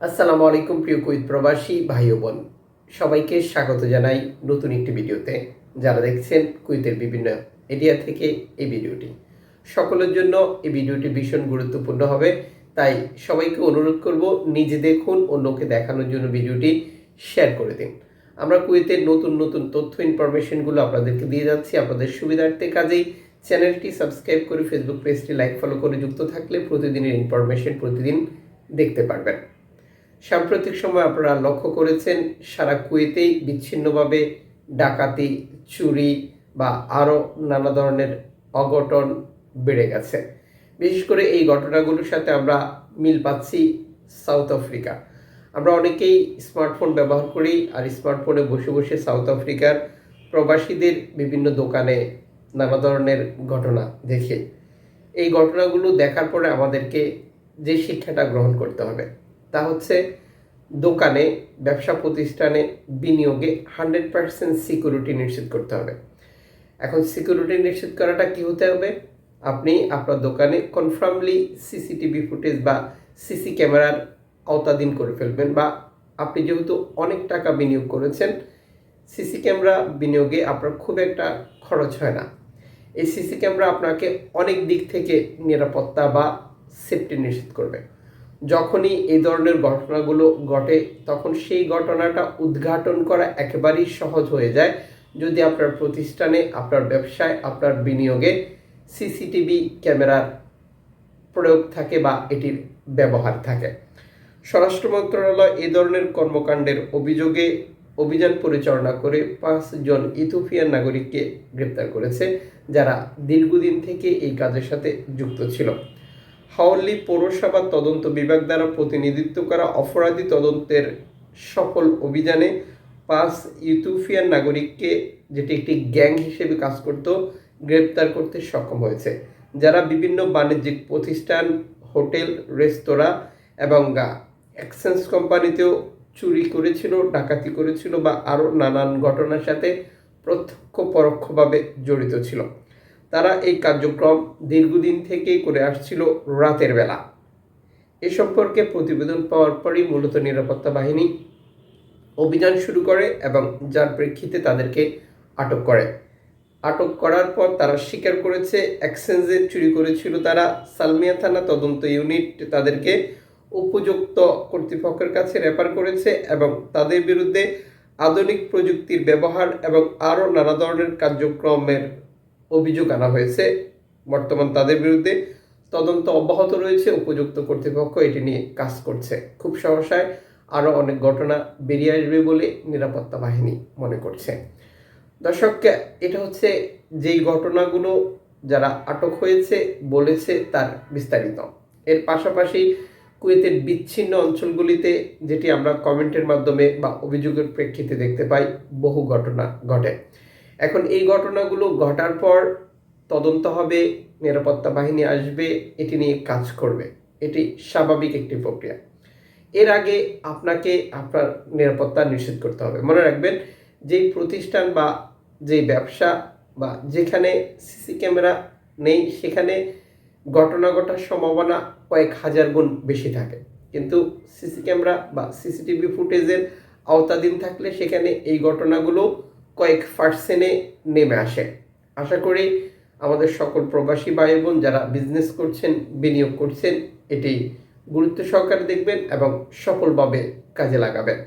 আসসালামু আলাইকুম প্রিয় কুইত প্রবাসী ভাই বোন। সবাইকে স্বাগত জানাই নতুন একটি ভিডিওতে। যারা দেখছেন কুইতের বিভিন্ন এরিয়া থেকে এই ভিডিওটি। সকলের জন্য এই ভিডিওটি ভীষণ গুরুত্বপূর্ণ হবে। তাই সবাইকে অনুরোধ করব নিজে দেখুন, অন্যকে দেখানোর জন্য ভিডিওটি শেয়ার করে দিন। আমরা কুয়েতের নতুন নতুন তথ্য ইনফরমেশনগুলো আপনাদেরকে দিয়ে যাচ্ছি। আপনাদের সুবিধার্থে কাজেই চ্যানেলটি সাবস্ক্রাইব করে ফেসবুক পেজটি লাইক ফলো করে যুক্ত থাকলে প্রতিদিনের ইনফরমেশন প্রতিদিন দেখতে পারবেন। সাম্প্রতিক সময় আপনারা লক্ষ্য করেছেন, সারা কুয়েতেই বিচ্ছিন্নভাবে ডাকাতি, চুরি বা আরও নানা ধরনের অঘটন বেড়ে গেছে। বিশেষ করে এই ঘটনাগুলোর সাথে আমরা মিল পাচ্ছি সাউথ আফ্রিকা। আমরা অনেকেই স্মার্টফোন ব্যবহার করি আর স্মার্টফোনে বসে বসে সাউথ আফ্রিকার প্রবাসীদের বিভিন্ন দোকানে নানা ধরনের ঘটনা দেখি। এই ঘটনাগুলো দেখার পরে আমাদেরকে যে শিক্ষাটা গ্রহণ করতে হবে। তা হচ্ছে দোকানে, ব্যবসা প্রতিষ্ঠানে বিনিয়োগে হান্ড্রেড পার্সেন্ট সিকিউরিটি নিশ্চিত করতে হবে। এখন সিকিউরিটি নিশ্চিত করাটা কি হতে হবে? আপনি আপনার দোকানে কনফার্মলি সিসিটিভি ফুটেজ বা সিসি ক্যামেরার আওতাধীন করে ফেলবেন বা আপনি যেহেতু অনেক টাকা বিনিয়োগ করেছেন, সিসি ক্যামেরা বিনিয়োগে আপনার খুব একটা খরচ হয় না। এই সিসি ক্যামেরা আপনাকে অনেক দিক থেকে নিরাপত্তা বা সেফটি নিশ্চিত করবে। যখনই এই ধরনের ঘটনাগুলো ঘটে, তখন সেই ঘটনাটা উদ্ঘাটন করা একেবারেই সহজ হয়ে যায়। যদি আপনার প্রতিষ্ঠানে, আপনার ব্যবসায়, আপনার বিনিয়োগে সিসিটিভি ক্যামেরার প্রয়োগ থাকে বা এটির ব্যবহার থাকে। স্বরাষ্ট্র মন্ত্রণালয় এই ধরনের কর্মকাণ্ডের অভিযোগে অভিযান পরিচালনা করে পাঁচজন ইথিওপিয়ান নাগরিককে গ্রেপ্তার করেছে, যারা দীর্ঘদিন থেকে এই কাজের সাথে যুক্ত ছিল। হাওলি পৌরসভা তদন্ত বিভাগ দ্বারা প্রতিনিধিত্ব করা অপরাধী তদন্তের সফল অভিযানে পাঁচ ইথিওপিয়ান নাগরিককে, যেটি একটি গ্যাং হিসেবে কাজ করত, গ্রেপ্তার করতে সক্ষম হয়েছে, যারা বিভিন্ন বাণিজ্যিক প্রতিষ্ঠান, হোটেল, রেস্তোরাঁ এবং এক্সচেঞ্জ কোম্পানিতেও চুরি করেছিল, ডাকাতি করেছিল বা আরও নানান ঘটনার সাথে প্রত্যক্ষ পরোক্ষভাবে জড়িত ছিল। তারা এই কার্যক্রম দীর্ঘদিন থেকেই করে আসছিল রাতের বেলা। এ সম্পর্কে প্রতিবেদন পাওয়ার পরই মূলত নিরাপত্তা বাহিনী অভিযান শুরু করে এবং যার প্রেক্ষিতে তাদেরকে আটক করে। আটক করার পর তারা স্বীকার করেছে, এক্সচেঞ্জে চুরি করেছিল তারা। সালমিয়া থানা তদন্ত ইউনিট তাদেরকে উপযুক্ত কর্তৃপক্ষের কাছে রেফার করেছে এবং তাদের বিরুদ্ধে আধুনিক প্রযুক্তির ব্যবহার এবং আরও নানা ধরনের কার্যক্রমের অভিযোগ আনা হয়েছে। বর্তমান তাদের বিরুদ্ধে তদন্ত অব্যাহত রয়েছে। উপযুক্ত কর্তৃপক্ষ এটি নিয়ে কাজ করছে। খুব সহসায় আরও অনেক ঘটনা বেরিয়ে আসবে বলে নিরাপত্তা বাহিনী মনে করছে। দর্শককে এটা হচ্ছে যেই ঘটনাগুলো যারা আটক হয়েছে, বলেছে তার বিস্তারিত। এর পাশাপাশি কুয়েতের বিচ্ছিন্ন অঞ্চলগুলিতে যেটি আমরা কমেন্টের মাধ্যমে বা অভিযোগের প্রেক্ষিতে দেখতে পাই, বহু ঘটনা ঘটে। এখন এই ঘটনাগুলো ঘটার পর তদন্ত হবে, নিরাপত্তা বাহিনী আসবে, এটি নিয়ে কাজ করবে। এটি স্বাভাবিক একটি প্রক্রিয়া। এর আগে আপনাকে আপনার নিরাপত্তা নিশ্চিত করতে হবে। মনে রাখবেন, যেই প্রতিষ্ঠান বা যেই ব্যবসা বা যেখানে সিসি ক্যামেরা নেই, সেখানে ঘটনা ঘটার সম্ভাবনা কয়েক হাজার গুণ বেশি থাকে। কিন্তু সিসি ক্যামেরা বা সিসিটিভি ফুটেজের আওতাধীন থাকলে সেখানে এই ঘটনাগুলো কয়েক পার্সেন্টে নেমে আসে। আশা করি আমাদের সকল প্রবাসী ভাই বোন যারা বিজনেস করছেন, বিনিয়োগ করছেন, এটি গুরুত্ব সহকারে দেখবেন এবং সফলভাবে কাজে লাগাবেন।